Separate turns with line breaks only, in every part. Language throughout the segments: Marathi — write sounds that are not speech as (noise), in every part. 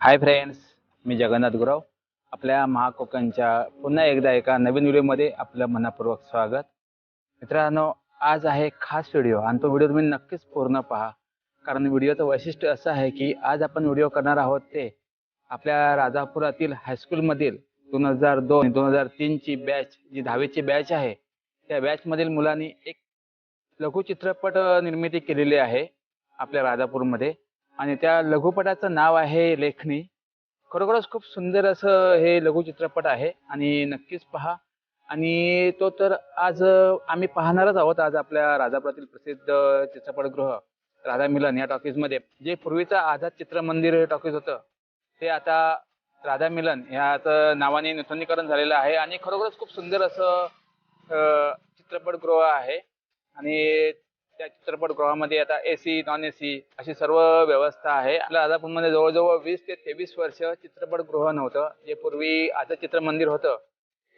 हाय फ्रेंड्स मी जगन्नाथ गुराव. आपल्या महाकोकणच्या पुन्हा एकदा एका नवीन व्हिडिओमध्ये आपलं मनापूर्वक स्वागत. मित्रांनो आज आहे खास व्हिडिओ आणि तो व्हिडिओ तुम्ही नक्कीच पूर्ण पहा. कारण व्हिडिओचं वैशिष्ट्य असं आहे की आज आपण व्हिडिओ करणार आहोत ते आपल्या राजापुरातील हायस्कूलमधील दोन हजार दोन दोन हजार तीनची बॅच जी दहावीची बॅच आहे त्या बॅचमधील मुलांनी एक लघुचित्रपट निर्मिती केलेली आहे आपल्या राजापूरमध्ये. आणि त्या लघुपटाचं नाव आहे लेखणी खरोखरच खूप सुंदर असं हे लघुचित्रपट आहे आणि नक्कीच पहा. आणि तो तर आज आम्ही पाहणारच आहोत आज आपल्या राजापुरातील प्रसिद्ध चित्रपटगृह राधा मिलन या टॉकीजमध्ये. जे पूर्वीचं आझाद चित्रमंदिर टॉकीज होतं ते आता राधा मिलन ह्याचं नावाने नूतनीकरण झालेलं आहे आणि खरोखरच खूप सुंदर असं चित्रपटगृह आहे. आणि त्या चित्रपटगृहामध्ये आता A C non A C अशी सर्व व्यवस्था आहे. आपल्या राजापूरमध्ये जवळजवळ वीस ते तेवीस वर्ष चित्रपटगृह नव्हतं. जे पूर्वी आता चित्रमंदिर होतं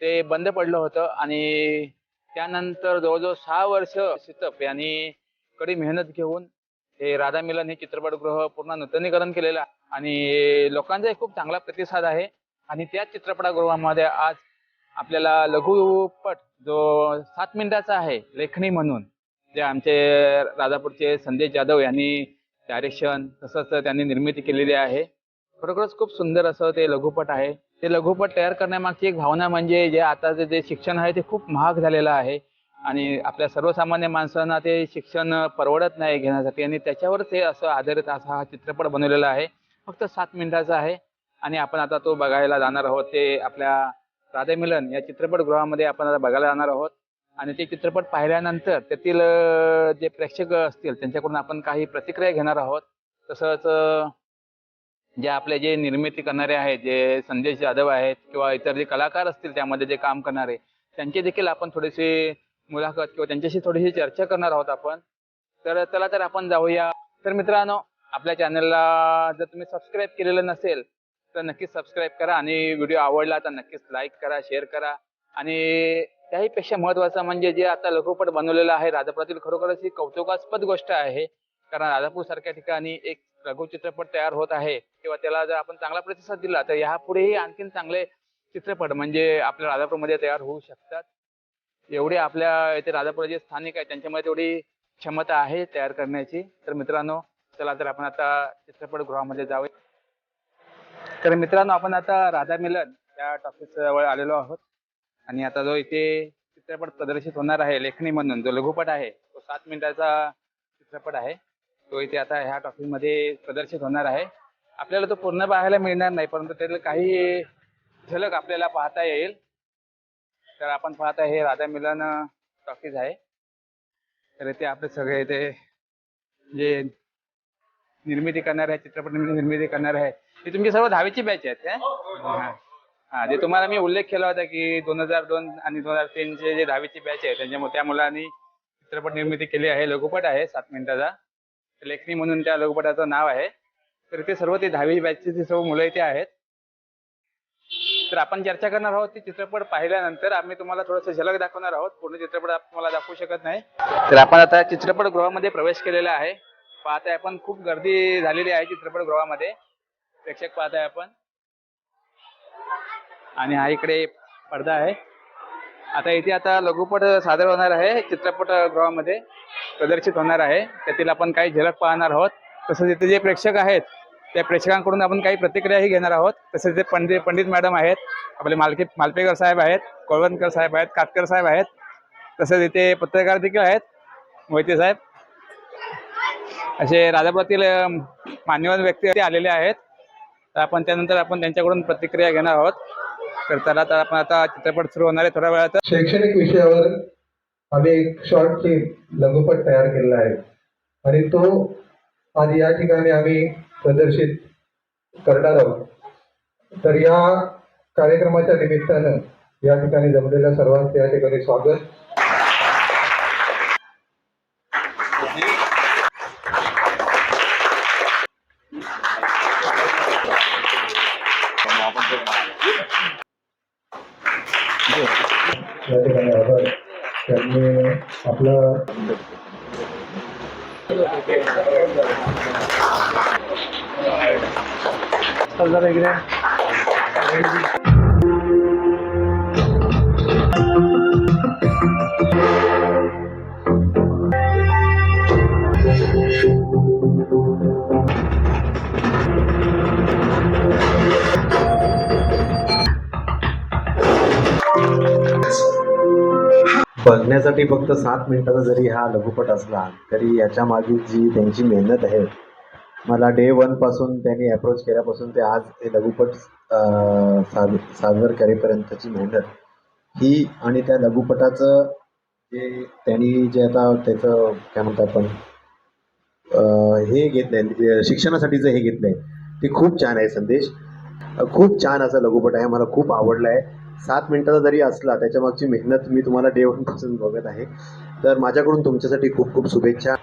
ते बंद पडलं होतं आणि त्यानंतर जवळजवळ सहा वर्ष सितप यांनी कडी मेहनत घेऊन हे राधा मिलन हे चित्रपटगृह पूर्ण नूतनीकरण केलेलं आणि लोकांचा खूप चांगला प्रतिसाद आहे. आणि त्या चित्रपटगृहामध्ये आज आपल्याला लघुपट जो सात मिनिटाचा आहे लेखणी म्हणून जे आमचे राजापूरचे संदेश जाधव यांनी डायरेक्शन तसंच त्यांनी निर्मिती केलेली आहे. खरोखरच खूप सुंदर असं ते लघुपट आहे. ते लघुपट तयार करण्यामागची एक भावना म्हणजे जे आताचं जे शिक्षण आहे ते खूप महाग झालेलं आहे. आणि आपल्या सर्वसामान्य माणसांना ते शिक्षण परवडत नाही घेण्यासाठी आणि त्याच्यावरच ते असं आधारित असा हा चित्रपट बनवलेला आहे. फक्त सात मिनिटाचा आहे आणि आपण आता तो बघायला जाणार आहोत. ते आपल्या राधे मिलन या चित्रपटगृहामध्ये आपण आता बघायला जाणार आहोत. आणि ते चित्रपट पाहिल्यानंतर त्यातील जे प्रेक्षक असतील त्यांच्याकडून आपण काही प्रतिक्रिया घेणार आहोत. तसंच जे आपले जे निर्मिती करणारे आहेत जे संदेश जाधव आहेत किंवा इतर जे कलाकार असतील त्यामध्ये जे काम करणारे त्यांची देखील आपण थोडीशी मुलाखत किंवा त्यांच्याशी थोडीशी चर्चा करणार आहोत आपण. तर चला तर आपण जाऊया. तर मित्रांनो आपल्या चॅनलला जर तुम्ही सबस्क्राईब केलेलं नसेल तर नक्कीच सबस्क्राईब करा आणि व्हिडिओ आवडला तर नक्कीच लाईक करा शेअर करा आणि त्याहीपेक्षा महत्वाचं म्हणजे जे आता लघुपट बनवलेला आहे राजापुरातील खरोखरच ही कौतुकास्पद गोष्ट आहे. कारण राजापूर सारख्या ठिकाणी एक लघु चित्रपट तयार होत आहे. किंवा त्याला जर आपण चांगला प्रतिसाद दिला तर यापुढेही आणखीन चांगले चित्रपट म्हणजे आपल्या राजापूरमध्ये तयार होऊ शकतात. एवढे आपल्या इथे राजापूर जे स्थानिक आहे त्यांच्यामध्ये तेवढी क्षमता आहे तयार करण्याची. तर मित्रांनो चला तर आपण आता चित्रपटगृहामध्ये जाऊया. तर मित्रांनो आपण आता राधा मिलन या टॉपिक जवळ आलेलो आहोत. आणि आता जो इथे चित्रपट प्रदर्शित होणार आहे लेखणी म्हणून जो लघुपट आहे तो सात मिनिटाचा चित्रपट आहे. तो इथे आता ह्या टॉपिकमध्ये प्रदर्शित होणार आहे. आपल्याला तो पूर्ण पाहायला मिळणार नाही परंतु त्याला काही झलक आपल्याला पाहता येईल. तर आपण पाहता हे राधा मिलन टॉकीज आहे. तर इथे आपले सगळे इथे जे निर्मिती करणारे आहेत चित्रपट निर्मिती करणारे आहेत ते तुमची सर्व दहावीची बॅच आहेत हा. जे ते तुम्हाला मी उल्लेख केला होता की दोन हजार दोन आणि दोन हजार तीनचे जे दहावीची बॅच आहे त्यांच्यामुळे त्या मुलांनी चित्रपट निर्मिती केली आहे लघुपट आहे सात मिनिटाचा. लेखनी म्हणून त्या लघुपटाचं नाव आहे. तर ते सर्व ते दहावी बॅचचे जे सर्व मुलं इथे आहेत. तर आपण चर्चा करणार आहोत ते चित्रपट पाहिल्यानंतर आम्ही तुम्हाला थोडंसं झलक दाखवणार आहोत. पूर्ण चित्रपट तुम्हाला दाखवू शकत नाही. तर आपण आता चित्रपटगृहामध्ये प्रवेश केलेला आहे. पाहताय आपण खूप गर्दी झालेली आहे चित्रपटगृहामध्ये. प्रेक्षक पाहताय आपण. आणि हा इकडे पडदा आहे. आता इथे आता लघुपट सादर होणार आहे चित्रपटगृहामध्ये प्रदर्शित होणार आहे. त्यातील आपण काही झलक पाहणार आहोत. तसंच इथे जे प्रेक्षक आहेत त्या प्रेक्षकांकडून आपण काही प्रतिक्रियाही घेणार आहोत. तसेच ते पंडित पंडित मॅडम आहेत आपले मालकी मालपेकर साहेब आहेत कोळवणकर साहेब आहेत कातकर साहेब आहेत. तसेच इथे पत्रकार देखील आहेत मोहिते साहेब. असे राजापुरातील अं, मान्यवर व्यक्ती आलेले आहेत. तर आपण त्यानंतर आपण त्यांच्याकडून प्रतिक्रिया घेणार आहोत. तर तर आपण आता चित्रपट सुरू होणार आहे थोड्या वेळात
शैक्षणिक विषयावर आम्ही एक शॉर्ट फिल्म लघुपट तयार केलेला आहे. आणि तो आज या ठिकाणी आम्ही प्रदर्शित करणार आहोत. तर या कार्यक्रमाच्या निमित्तानं या ठिकाणी जमलेल्या सर्वांचे या ठिकाणी स्वागत या ठिकाणी आभार त्यांनी आपलं
इकडे.
बघण्यासाठी फक्त सात मिनिटाचा जरी हा लघुपट असला तरी याच्या मागे जी त्यांची मेहनत आहे मला डे वनपासून त्यांनी अप्रोच केल्यापासून ते आज हे लघुपट साद सादर करेपर्यंतची मेहनत. ही आणि त्या लघुपटाचं जे त्यांनी जे आता त्याचं काय म्हणतो आपण हे घेतलंय म्हणजे शिक्षणासाठीचं हे घेतलंय ते खूप छान आहे संदेश. खूप छान असा लघुपट आहे मला खूप आवडला आहे सात मिनिटाचा जरी असला त्याच्या मागची मेहनत मी तुम्हाला डे वनपासून बघत आहे. तर माझ्याकडून तुमच्यासाठी खूप खूप शुभेच्छा.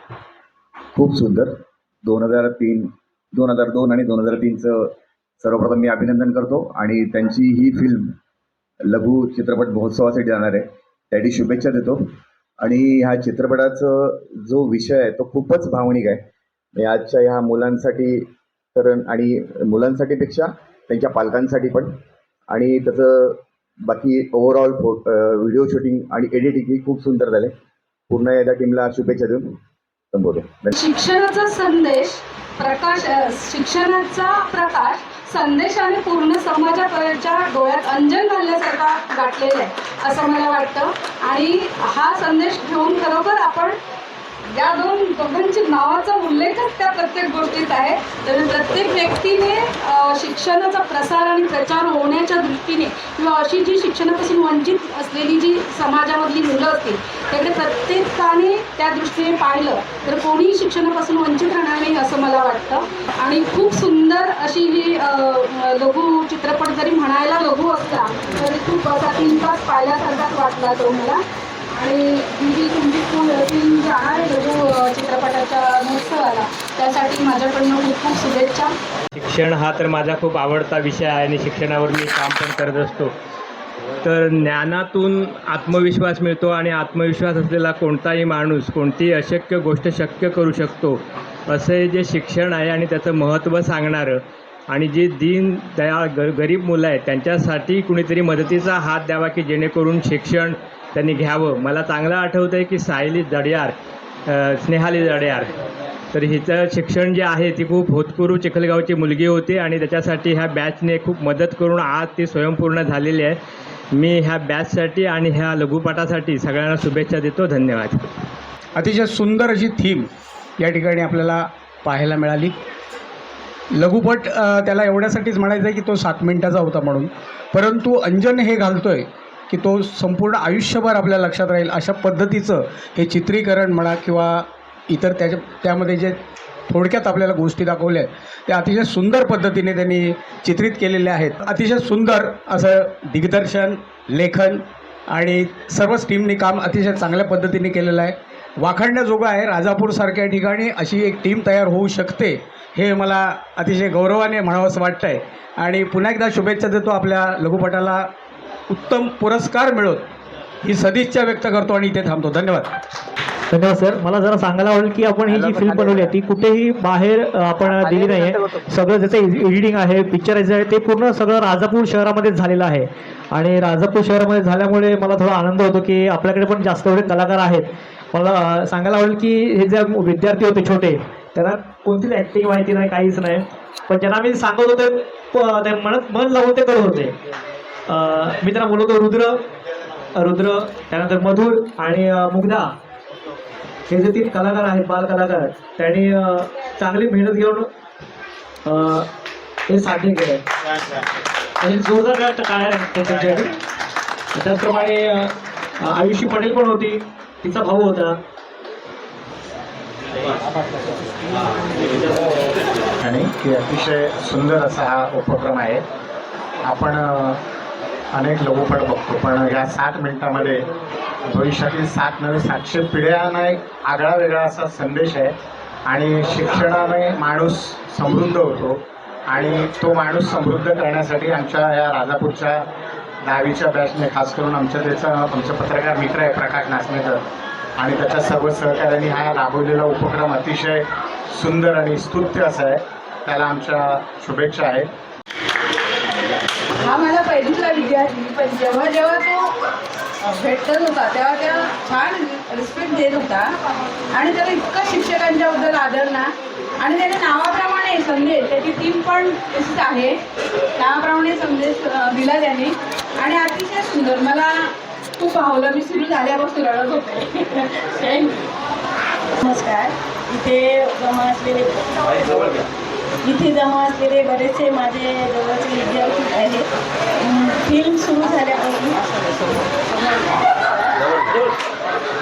खूप सुंदर. दोन हजार तीन दोन हजार दोन आणि दोन हजार तीनचं सर्वप्रथम मी अभिनंदन करतो आणि त्यांची ही फिल्म लघु चित्रपट महोत्सवासाठी जाणार आहे त्याची शुभेच्छा देतो. आणि ह्या चित्रपटाचं जो विषय आहे तो खूपच भावनिक आहे. म्हणजे आजच्या ह्या मुलांसाठी तर आणि मुलांसाठीपेक्षा त्यांच्या पालकांसाठी पण. आणि त्याचं बाकी ओव्हरऑल फो व्हिडिओ शूटिंग आणि एडिटिंग खूप सुंदर झाले. पूर्ण या टीमला शुभेच्छा देऊन संबोधतो
शिक्षणाचा संदेश प्रकाश शिक्षणाचा प्रकाश संदेशाने पूर्ण समाजाच्या डोळ्यात अंजन घालण्यासारखा गाठलेला आहे असं मला वाटतं. आणि हा संदेश घेऊन खरोखर आपण या दोन दोघांची नावाचा उल्लेखच त्या प्रत्येक गोष्टीत आहे. तर प्रत्येक व्यक्तीने शिक्षणाचा प्रसार आणि प्रचार होण्याच्या दृष्टीने किंवा अशी जी शिक्षणापासून वंचित असलेली जी समाजामधली मुलं असतील त्याकडे प्रत्येकाने त्या दृष्टीने पाहिलं तर कोणीही शिक्षणापासून वंचित राहणार नाही असं मला वाटतं. आणि खूप सुंदर अशी ही लघु चित्रपट जरी म्हणायला लघु असला तरी खूप असा तीन तास पाहिल्यासारखाच वाटला तो मला. आणि ही जी तुमची फिल्म लघु चित्रपटाच्या महोत्सवाला. त्यासाठी माझ्याकडनं खूप खूप शुभेच्छा.
शिक्षण हा तर माझा खूप आवडता विषय आहे आणि शिक्षणावर मी काम पण करत असतो. तर ज्ञानातून आत्मविश्वास मिळतो आणि आत्मविश्वास असलेला कोणताही माणूस कोणतीही अशक्य गोष्ट शक्य करू शकतो असे जे शिक्षण आहे आणि त्याचं महत्त्व सांगणारं आणि जे दीन दयाळ ग गरीब मुलं आहेत त्यांच्यासाठी कुणीतरी मदतीचा हात द्यावा की जेणेकरून शिक्षण त्यांनी घ्यावं. मला चांगलं आठवतं आहे की सायली जडियार स्नेहाली जडियार. तर हिचं शिक्षण जे आहे ती खूप होतकुरू चिखलगावची मुलगी होती आणि त्याच्यासाठी ह्या बॅचने खूप मदत करून आज ती स्वयंपूर्ण झालेली आहे. मी ह्या बॅचसाठी आणि ह्या लघुपटासाठी सगळ्यांना शुभेच्छा देतो. धन्यवाद.
अतिशय सुंदर अशी थीम या ठिकाणी आपल्याला पाहायला मिळाली. लघुपट त्याला एवढ्यासाठीच म्हणायचं आहे की तो सात मिनिटाचा होता म्हणून. परंतु अंजन हे घालतोय. की तो संपूर्ण आयुष्यभर आपल्या लक्षात राहील. अशा पद्धतीचं हे चित्रीकरण म्हणा किंवा इतर त्याच्या त्यामध्ये जे थोडक्यात आपल्याला गोष्टी दाखवल्या आहेत त्या अतिशय सुंदर पद्धतीने त्यांनी चित्रित केलेल्या आहेत. अतिशय सुंदर असं दिग्दर्शन लेखन आणि सर्वच टीमनी काम अतिशय चांगल्या पद्धतीने केलेलं आहे. वाखाणण्याजोगं आहे राजापूरसारख्या ठिकाणी अशी एक टीम तयार होऊ शकते हे मला अतिशय गौरवाने म्हणावंसं वाटतं आहे आणि पुन्हा एकदा शुभेच्छा देतो आपल्या लघुपटाला. उत्तम पुरस्कार मिळवत ही सदिच्छा व्यक्त करतो आणि इथे थांबतो. धन्यवाद.
धन्यवाद सर. मला जरा सांगायला आवडेल की आपण ही जी फिल्म बनवली आहे ती कुठेही बाहेर आपण दिली नाही आहे. सगळं ज्याचं एडिटिंग आहे पिक्चरायझर आहे ते पूर्ण सगळं राजापूर शहरामध्येच झालेलं आहे. आणि राजापूर शहरामध्ये झाल्यामुळे मला थोडा आनंद होतो की आपल्याकडे पण जास्त एवढे कलाकार आहेत. मला सांगायला आवडेल की हे जे विद्यार्थी होते छोटे त्यांना कोणतीच ॲक्टिंग माहिती नाही काहीच नाही. पण ज्यांना मी सांगत होते ते म्हणत मन लावून ते करत होते. मी त्यांना बोलवतो रुद्र रुद्र त्यानंतर मधुर आणि मुग्धा. हे जे तीन कलाकार आहेत बाल कलाकार त्यांनी चांगली मेहनत घेऊन हे साध्य केलं आणि जोरदार काय आहे त्यांच्यासाठी त्याचप्रमाणे आयुषी पटेल पण होती. तिचा भाऊ होता.
आणि अतिशय सुंदर असा हा उपक्रम आहे. आपण अनेक लघुपट बघतो. पण ह्या सात मिनिटामध्ये भविष्यातील सात नवे सातशे पिढ्यांना एक आगळा वेगळा असा संदेश आहे. आणि शिक्षणाने माणूस समृद्ध होतो. आणि तो माणूस समृद्ध करण्यासाठी आमच्या या राजापूरच्या दहावीच्या बॅचने खास करून आमच्या त्याचा आमचा पत्रकार मित्र आहे प्रकाश नाचणेकर. आणि त्याच्या सर्व सहकाऱ्यांनी हा राबवलेला उपक्रम अतिशय सुंदर आणि स्तुत्य असा आहे. त्याला आमच्या शुभेच्छा आहेत
हा माझा विद्यार्थी पण जेव्हा जेव्हा तो भेटत होता तेव्हा तेव्हा छान रिस्पेक्ट देत होता. आणि त्याला इतकं शिक्षकांच्याबद्दल आदर ना. आणि त्याच्या नावाप्रमाणे संदेश त्याची टीम पण तशीच आहे. नावाप्रमाणे संदेश दिला त्याने. आणि अतिशय सुंदर. मला खूप भावलं. मी सुरू झाल्यापासून रडत होते. (laughs)
नमस्कार. इथे जमा असलेले इथे जमा असलेले बरेचसे माझे जवळचे विद्यार्थी आहेत. फिल्म सुरू झाल्यापासून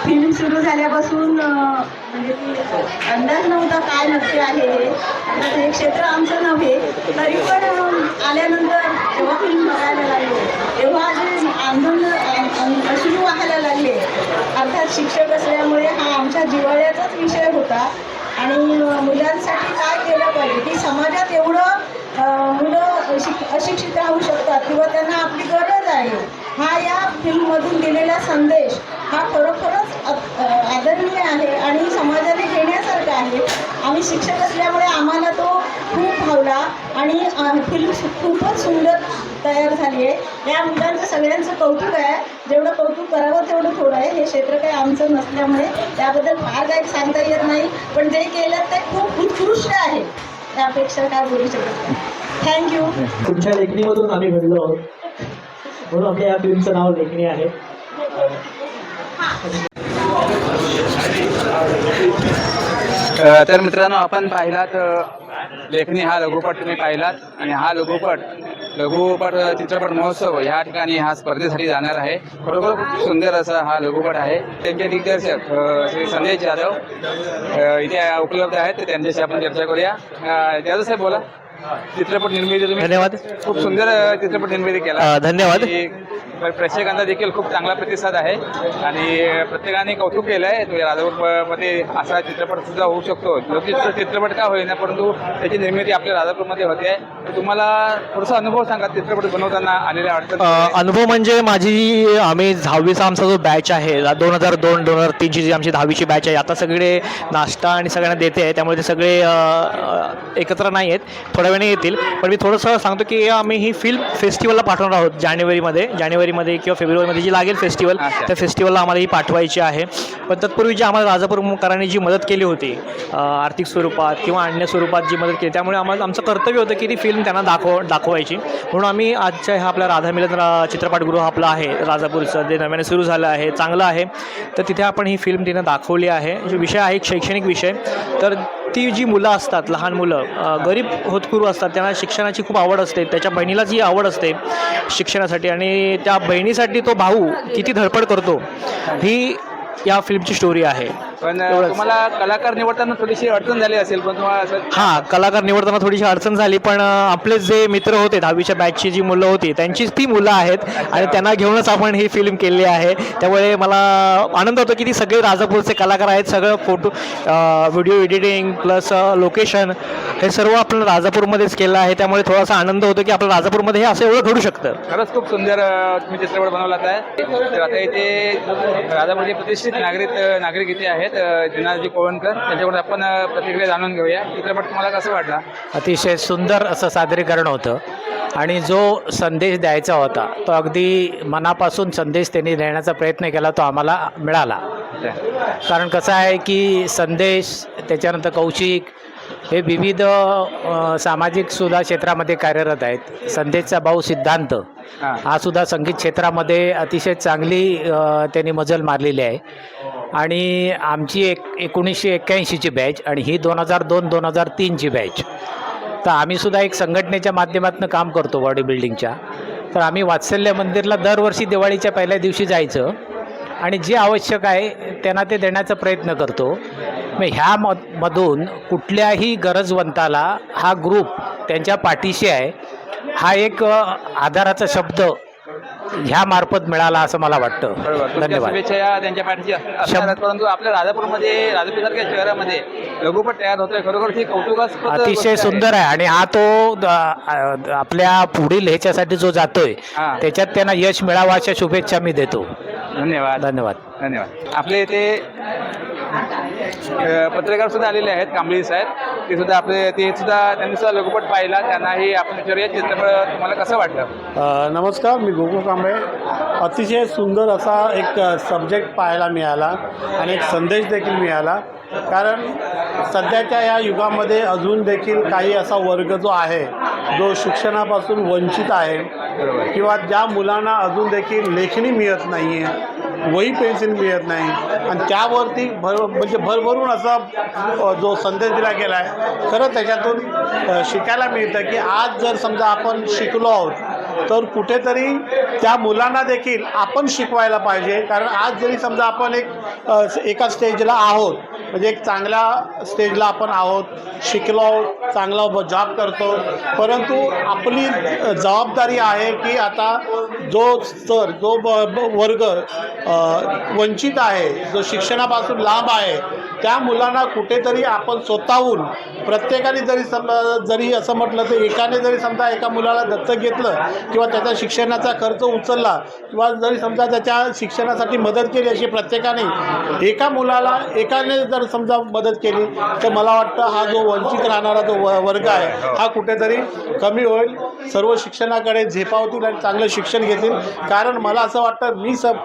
फिल्म सुरू झाल्यापासून म्हणजे की अंदाज नव्हता काय नक्की आहे हे. हे क्षेत्र आमचं नव्हे तरी पण आल्यानंतर जेव्हा फिल्म बघायला लागलो तेव्हा जे आंदोलन अश्रू व्हायला लागले अर्थात शिक्षक असल्यामुळे हा आमच्या जिव्हाळ्याचाच विषय होता. आणि मुलांसाठी काय केलं पाहिजे? की समाजात एवढं मुलं शिक अशिक्षित राहू शकतात किंवा त्यांना आपली गरज आहे. हा या फिल्ममधून दिलेला संदेश हा खरोखरच अ- आदरणीय आहे आणि समाजाने घेण्यासारखा आहे. आम्ही शिक्षक असल्यामुळे आम्हाला तो खूप भावला आणि फिल्म खूपच सुंदर तयार झाली आहे. या मुलांचं सगळ्यांचं कौतुक आहे. जेवढं कौतुक करावं तेवढं थोडं आहे. हे क्षेत्र काही आमचं नसल्यामुळे त्याबद्दल फार काही सांगता येत नाही. पण जे केलं ते खूप उत्कृष्ट आहे. त्यापेक्षा काय बोलू शकत नाही. थँक्यू
तुमच्या लेखणीमधून आम्ही घडलो आहोत. म्हणून आपल्या या फिल्मचं नाव लेखणी आहे.
तर मित्रांनो आपण पाहिलात लेखनी हा लघुपट तुम्ही पाहिलात आणि हा लघुपट लघुपट चित्रपट महोत्सव या ठिकाणी हा स्पर्धेसाठी जाणार आहे. खरोखर खूप सुंदर असा हा लघुपट आहे. त्यांचे दिग्दर्शक श्री संदेश जाधव इथे उपलब्ध आहेत. त्यांच्याशी आपण चर्चा करूया. जाधव साहेब बोला. चित्रपट निर्मिती तुम्ही
धन्यवाद.
खूप सुंदर चित्रपट निर्मिती केला.
धन्यवाद.
प्रेक्षकांचा देखील खूप चांगला प्रतिसाद आहे. आणि प्रत्येकाने कौतुक केलं आहे राजापूरमध्ये असा चित्रपट सुद्धा होऊ शकतो. लौकिक चित्रपट का होईना परंतु त्याची निर्मिती आपल्या राजापूरमध्ये होते. आहे तुम्हाला थोडासा अनुभव सांगा चित्रपट बनवताना आलेल्या अडचण.
अनुभव म्हणजे माझी आम्ही दहावीचा आमचा जो बॅच आहे दोन हजार दोन दोन हजार तीनची जी आमची दहावीची बॅच आहे आता सगळे नाश्ता आणि सगळ्यांना देते आहे. त्यामुळे ते सगळे एकत्र नाही आहेत. थोड्या वेळाने येतील. पण मी थोडंसं सांगतो की आम्ही ही फिल्म फेस्टिवलला पाठवणार आहोत जानेवारीमध्ये. जानेवारीमध्ये किंवा फेब्रुवारीमध्ये जी लागेल फेस्टिवल. त्या फेस्टिवलला आम्हाला ही पाठवायची आहे. पण तत्पूर्वी जी आम्हाला राजापूरकरांनी जी मदत केली होती आर्थिक स्वरूपात किंवा अन्य स्वरूपात जी मदत केली त्यामुळे आम्हाला आमचं कर्तव्य होतं की ती फिल्म त्यांना दाखव दाखवायची. म्हणून आम्ही आजच्या हा आपला राधा मिलन चित्रपटगृह आपलं आहे राजापूरचं जे नव्याने सुरू झालं आहे चांगलं आहे. तर तिथे आपण ही फिल्म तिनं दाखवली आहे. जो विषय आहे एक शैक्षणिक विषय. तर ती जी मुलं असतात लहान मुलं गरीब होतकुरू असतात त्यांना शिक्षणाची खूप आवड असते त्याच्या बहिणीला जी आवड असते शिक्षणासाठी आणि त्या बहिणीसाठी तो भाऊ किती धडपड करतो ही या फिल्मची स्टोरी आहे.
पण. तुम्हाला कलाकार निवडताना थोडीशी अडचण झाली असेल पण तुम्हाला असं
हां कलाकार निवडताना थोडीशी अडचण झाली पण अ, आपले जे मित्र होते दहावीच्या बॅचची जी मुलं होती त्यांचीच ती मुलं आहेत आणि त्यांना घेऊनच आपण ही फिल्म केली आहे. त्यामुळे मला आनंद होतो की ती सगळे राजापूरचे कलाकार आहेत सगळं photo video editing plus location हे सर्व आपण राजापूरमध्येच केलं आहे. त्यामुळे थोडासा आनंद होतो की आपलं राजापूरमध्ये हे असं एवढं घडू शकतं.
खरंच खूप सुंदर अ, तुम्ही चित्रपट बनवलात आहे. तर आता इथे राजापूरचे प्रतिष्ठित नागरिक नागरिक इथे आहेत. अ, दिनाजी कोवणकर त्यांच्याकडून आपण प्रतिक्रिया जाणून घेऊया. चित्रपट तुम्हाला कसं वाटला?
अतिशय सुंदर असं सादरीकरण होतं. आणि जो संदेश द्यायचा होता तो अगदी मनापासून संदेश त्यांनी देण्याचा प्रयत्न केला तो आम्हाला मिळाला. कारण कसं आहे की संदेश त्याच्यानंतर कौशिक हे विविध सामाजिक सुद्धा क्षेत्रामध्ये कार्यरत आहेत. संदेशचा भाऊ सिद्धांत.
हां.
सुद्धा संगीत क्षेत्रामध्ये अतिशय चांगली त्यांनी मजल मारलेली आहे. आणि आमची एक एकोणीसशे एक्क्याऐंशीची बॅच आणि ही दोन हजार दोन दोन हजार तीनची बॅच. तर आम्ही सुद्धा एक संघटनेच्या माध्यमातून काम करतो बॉडी बिल्डिंगच्या तर आम्ही वात्सल्य मंदिरला दरवर्षी दिवाळीच्या पहिल्या दिवशी जायचं. आणि जे आवश्यक आहे त्यांना ते देण्याचा प्रयत्न करतो. मग ह्या म मधून कुठल्याही गरजवंताला हा ग्रुप त्यांच्या पाठीशी आहे. हा एक आधाराचा शब्द ह्या मार्फत मिळाला असं मला वाटतं. धन्यवाद.
शुभेच्छा या त्यांच्या पाठीशी परंतु आपल्या राजापूरमध्ये राजापूरसारख्या शहरामध्ये लघुपट तयार होतोय. खरोखर ही कौतुकास्पद
अतिशय. सुंदर आहे. आणि हा तो आपल्या पुढील ह्याच्यासाठी जो जातोय. त्याच्यात त्यांना यश मिळावं अशा शुभेच्छा मी देतो.
धन्यवाद.
धन्यवाद.
धन्यवाद. इथे अ, पत्रकार सुद्धा आलेले आहेत कांबळी साहेब. ते सुद्धा आपले ते सुद्धा त्यांनी सुद्धा लघुपट पाहिला. त्यांनाही आपण विचारूया चित्रपट तुम्हाला कसं वाटलं?
नमस्कार मी गोकुळ कांबळे. अतिशय सुंदर असा एक सब्जेक्ट पाहायला मिळाला आणि एक संदेश देखील मिळाला. कारण सध्याच्या या युगामध्ये अजून देखील काही असा वर्ग जो आहे जो शिक्षणापासून वंचित आहे किंवा ज्या मुलांना अजून देखील लेखणी मिळत नाही आहे वही पेन्सिल मिळत नाही. आणि त्यावरती भर म्हणजे भरभरून असा जो संदेश दिला गेला आहे खरं त्याच्यातून शिकायला मिळतं की आज जर समजा आपण शिकलो आहोत तर कुठेतरी त्या मुलांना देखील आपण शिकवायला पाहिजे. कारण आज जरी समजा आपण एक एका स्टेजला आहोत म्हणजे एक चांगल्या स्टेजला आपण आहोत शिकलो आहोत चांगला जॉब करतो परंतु आपली जबाबदारी आहे की आता जो स्तर जो ब वर्ग वंचित आहे जो शिक्षणापासून लांब आहे त्या मुलांना कुठेतरी आपण स्वतःहून प्रत्येकाने जरी सम जरी असं म्हटलं तर एकाने जरी समजा एका मुलाला दत्तक घेतलं किंवा त्याचा शिक्षणाचा खर्च उचलला किंवा जरी समजा त्याच्या शिक्षणासाठी मदत केली अशी प्रत्येकाने एका मुलाला एकाने जर समजा मदत केली तर मला वाटतं हा जो वंचित राहणारा जो व वर्ग आहे हा कुठेतरी कमी होईल. सर्व शिक्षणाकडे झेपावतील आणि चांगलं शिक्षण घेतील. कारण मला असं वाटतं मी सब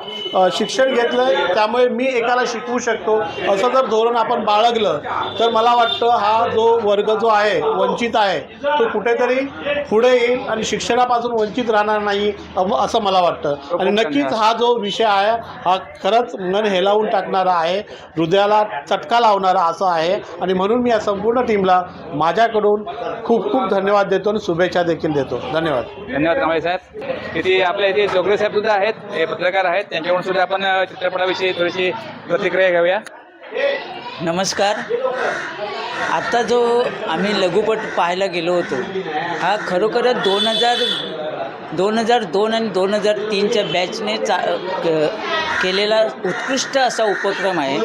शिक्षण घेतलं त्यामुळे मी एकाला शिकवू शकतो. असं जर धोरण आपण बाळगलं तर मला वाटतं हा जो वर्ग जो आहे वंचित आहे तो कुठेतरी पुढे येईल आणि शिक्षणापासून वंचित राहणार नाही असं मला वाटतं. आणि नक्कीच हा जो विषय आहे हा खरंच मन हेलावून टाकणारा आहे हृदयाला चटका लावणारा असं आहे. आणि म्हणून मी या संपूर्ण टीमला माझ्याकडून खूप खूप धन्यवाद देतो आणि शुभेच्छा देखील देतो. धन्यवाद.
धन्यवाद कांबळे साहेब. इथे आपल्या इथे जोगरे साहेब सुद्धा आहेत हे पत्रकार आहेत. त्यांच्याकडून सुद्धा आपण चित्रपटाविषयी थोडीशी प्रतिक्रिया घेऊया.
नमस्कार. आत्ता जो आम्ही लघुपट पाहायला गेलो होतो हा खरोखरच दोन हजार दोन हजार दोन आणि दोन हजार तीनच्या बॅचने चा क- केलेला उत्कृष्ट असा उपक्रम आहे.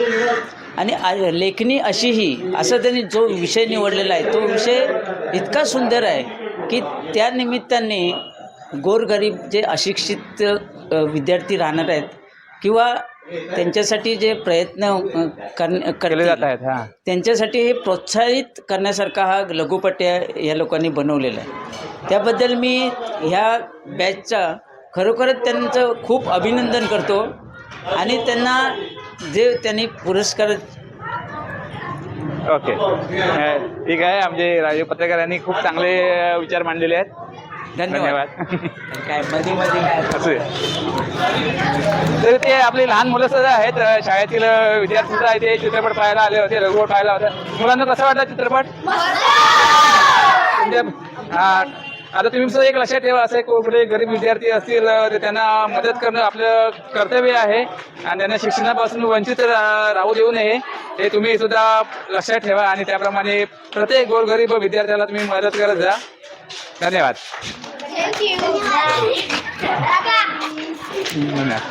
आणि लेखनी लेखणी अशीही असा त्यांनी जो विषय निवडलेला आहे तो विषय इतका सुंदर आहे की त्या निमित्ताने गोरगरीब जे अशिक्षित विद्यार्थी राहणार आहेत किंवा त्यांच्यासाठी जे प्रयत्न
केले जात आहेत हां.
त्यांच्यासाठी हे प्रोत्साहित करण्यासारखा हा लघुपट या लोकांनी बनवलेला आहे. त्याबद्दल मी ह्या बॅचचा खरोखरच त्यांचं खूप अभिनंदन करतो आणि त्यांना जे त्यांनी पुरस्कार
ओके. ठीक आहे. आमचे राजीव पत्रकार यांनी खूप चांगले विचार मांडलेले आहेत.
धन्यवाद. काय मध्ये मध्ये काय?
असू. तर ते आपली लहान मुलं सुद्धा आहेत शाळेतील विद्यार्थी सुद्धा इथे चित्रपट पाहायला आले होते रघुवट पाहायला होता. मुलांना कसा वाटला चित्रपट? हा, आता तुम्ही सुद्धा एक लक्षात ठेवा असे कुठे गरीब विद्यार्थी असतील तर त्यांना मदत करणं आपलं कर्तव्य आहे. आणि त्यांना शिक्षणापासून वंचित राहू देऊ नये हे तुम्ही सुद्धा लक्षात ठेवा. आणि त्याप्रमाणे प्रत्येक गोरगरीब विद्यार्थ्याला तुम्ही मदत करत जा. धन्यवाद. धन्यवाद.